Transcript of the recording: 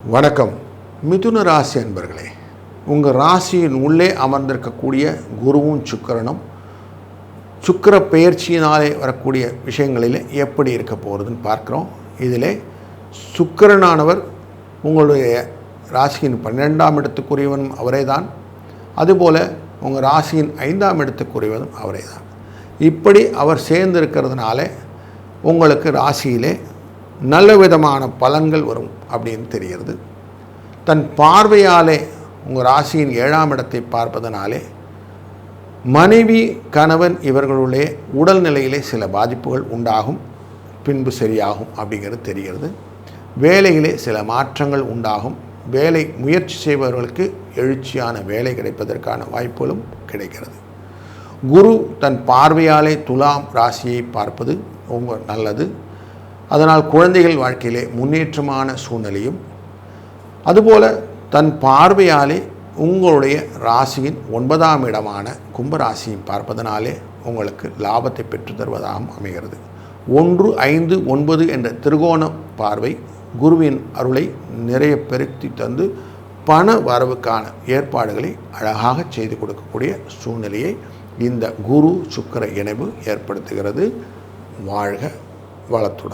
வணக்கம். மிதுன ராசி அன்பர்களே உங்கள் ராசியின் உள்ளே அமர்ந்திருக்கக்கூடிய குருவும் சுக்கிரனும் சுக்கிர பெயர்ச்சியினாலே வரக்கூடிய விஷயங்களில் எப்படி இருக்க போகிறதுன்னு பார்க்குறோம். இதில் சுக்கிரனானவர் உங்களுடைய ராசியின் பன்னிரெண்டாம் இடத்துக்குரியவனும் அவரே தான் அதுபோல் உங்கள் ராசியின் ஐந்தாம் இடத்துக்குரியவனும் அவரே தான் இப்படி அவர் சேர்ந்திருக்கிறதுனால உங்களுக்கு ராசியிலே நல்ல விதமான பலன்கள் வரும் அப்படின்னு தெரிகிறது. தன் பார்வையாலே உங்கள் ராசியின் ஏழாம் இடத்தை பார்ப்பதனாலே மனைவி கணவன் இவர்களுடைய உடல்நிலையிலே சில பாதிப்புகள் உண்டாகும் பின்பு சரியாகும் அப்படிங்கிறது தெரிகிறது. வேலையிலே சில மாற்றங்கள் உண்டாகும். வேலை முயற்சி செய்பவர்களுக்கு எழுச்சியான வேலை கிடைப்பதற்கான வாய்ப்புகளும் கிடைக்கிறது. குரு தன் பார்வையாலே துலாம் ராசியை பார்ப்பது ரொம்ப நல்லது. அதனால் குழந்தைகள் வாழ்க்கையிலே முன்னேற்றமான சூழ்நிலையும் அதுபோல தன் பார்வையாலே உங்களுடைய ராசியின் ஒன்பதாம் இடமான கும்பராசியும் பார்ப்பதனாலே உங்களுக்கு லாபத்தை பெற்று தருவதாகவும் அமைகிறது. ஒன்று ஐந்து ஒன்பது என்ற திருகோண பார்வை குருவின் அருளை நிறைய பெருத்தி தந்து பண வரவுக்கான ஏற்பாடுகளை அழகாக செய்து கொடுக்கக்கூடிய சூழ்நிலையை இந்த குரு சுக்கர இணைவு ஏற்படுத்துகிறது. வாழ்க வளத்துடன்.